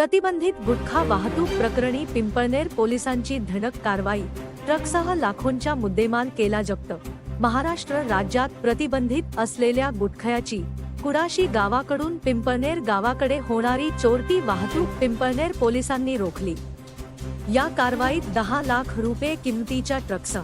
प्रतिबंधित गुटखा वाहतूक प्रकरणी पिंपळनेर पोलिसांची धडक कारवाई. ट्रकसह लाखोंच्या मुद्देमाल केला जप्त. महाराष्ट्र राज्यात प्रतिबंधित असलेल्या गुटखयाची कुडाशी गावाकडून पिंपळनेर गावाकडे होणारी चोरटी वाहतूक पिंपळनेर पोलिसांनी रोखली. या कारवाईत दहा लाख रुपये किमतीच्या ट्रकसह.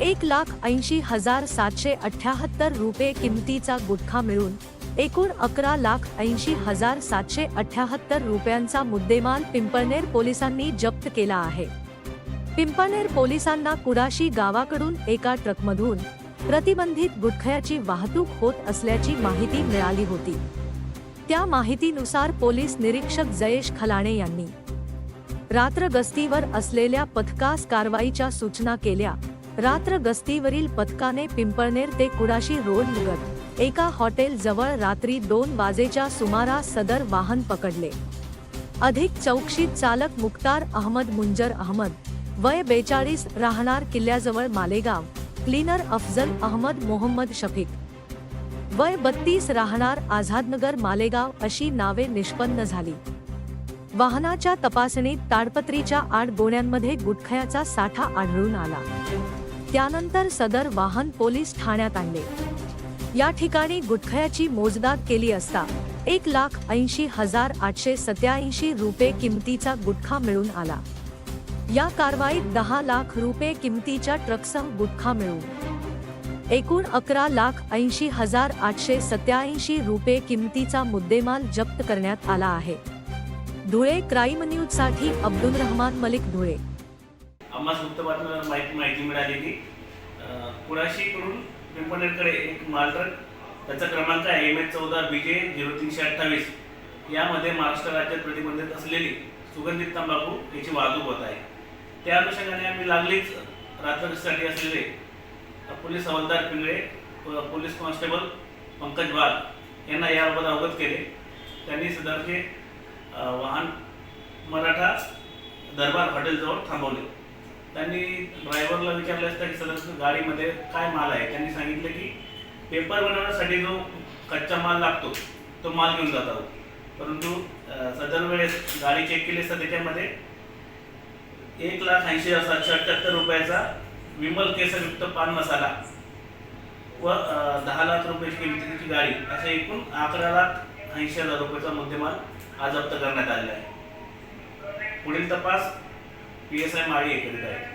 एक लाख ऐंशी हजार सातशे अठ्याहत्तर रुपये किमतीचा गुटखा मिळून एकूण अकरा लाख ऐंशी हजार सातशे अठ्याहत्तर रुपयांचा मुद्देमाल पिंपळनेर पोलिसांनी जप्त केला आहे. पिंपळनेर पोलिसांना कुडाशी गावाकडून एका ट्रकमधून प्रतिबंधित गुटख्याची वाहतूक होत असल्याची माहिती मिळाली होती. त्या माहितीनुसार पोलीस निरीक्षक जयेश खलाणे यांनी रात्र गस्तीवर असलेल्या पथकास कारवाईच्या सूचना केल्या. रात्र गस्तीवरील पथकाने पिंपळनेर ते कुडाशी रोड लगत एका हॉटेल जवळ रात्री दोन वाजेच्या सुमारास सदर वाहन पकडले. अधिक चौकशीत चालक मुख्तार अहमद मुंजर अहमद वय बेचाळीस राहणार किल्ल्याजवळ मालेगाव क्लीनर अफजल अहमद मोहम्मद शफीक. वय बत्तीस राहणार आझादनगर मालेगाव अशी नावे निष्पन्न झाली. वाहनाच्या तपासणीत ताडपत्रीच्या आठ गोण्यांमध्ये गुटख्याचा साठा आढळून आला. त्यानंतर सदर वाहन पोलीस ठाण्यात आणले. या ठिकाणी गुटखयाची मोजदाद केली असता एक लाख ऐंशी हजार आठशे सत्याऐंशी रुपये किमतीचा गुटखा मिळून आला. या कारवाईत दहा लाख रुपये किमतीच्या ट्रकसह गुटखा मिळून एकूण अकरा लाख ऐंशी हजार आठशे सत्याऐंशी रुपये किमतीचा मुद्देमाल जप्त करण्यात आला आहे. धुळे क्राईम न्यूजसाठी अब्दुल रहमान मलिक धुळे. आम्हाला माहिती मिळालेली. कुणाशी करून कुणाशीकडून एक मालट्रक त्याचा क्रमांक आहे एम एच चौदा बी जे झिरो तीनशे अठ्ठावीस. यामध्ये महाराष्ट्र राज्यात प्रतिबंधित असलेली सुगंधित तंबाखू याची वाहतूक होत आहे. त्या अनुषंगाने आम्ही लागलीच रात्रीसाठी असलेले पोलीस हवालदार पिंगळे पोलीस कॉन्स्टेबल पंकज वाघ यांना याबाबत अवगत केले. त्यांनी सदरचे वाहन मराठा दरबार हॉटेलजवळ थांबवले. त्यांनी ड्रायव्हरला विचारलं असता की सर गाडीमध्ये काय माल आहे? त्यांनी सांगितलं की पेपर बनवण्यासाठी जो कच्चा माल लागतो तो माल घेऊन जात आहोत. परंतु सदर वेळेस गाडी चेक केली असता त्याच्यामध्ये एक लाख ऐंशी हजार सातशे अठ्ठ्याहत्तर रुपयाचा विमल केसरयुक्त पान मसाला व दहा लाख रुपयाची किमतीची गाडी असे एकूण अकरा लाख ऐंशी हजार रुपयाचा मुद्देमाल आज जप्त करण्यात आलेला आहे. पुढील तपास पी एस आय माळी एकत्रित आहेत आहे.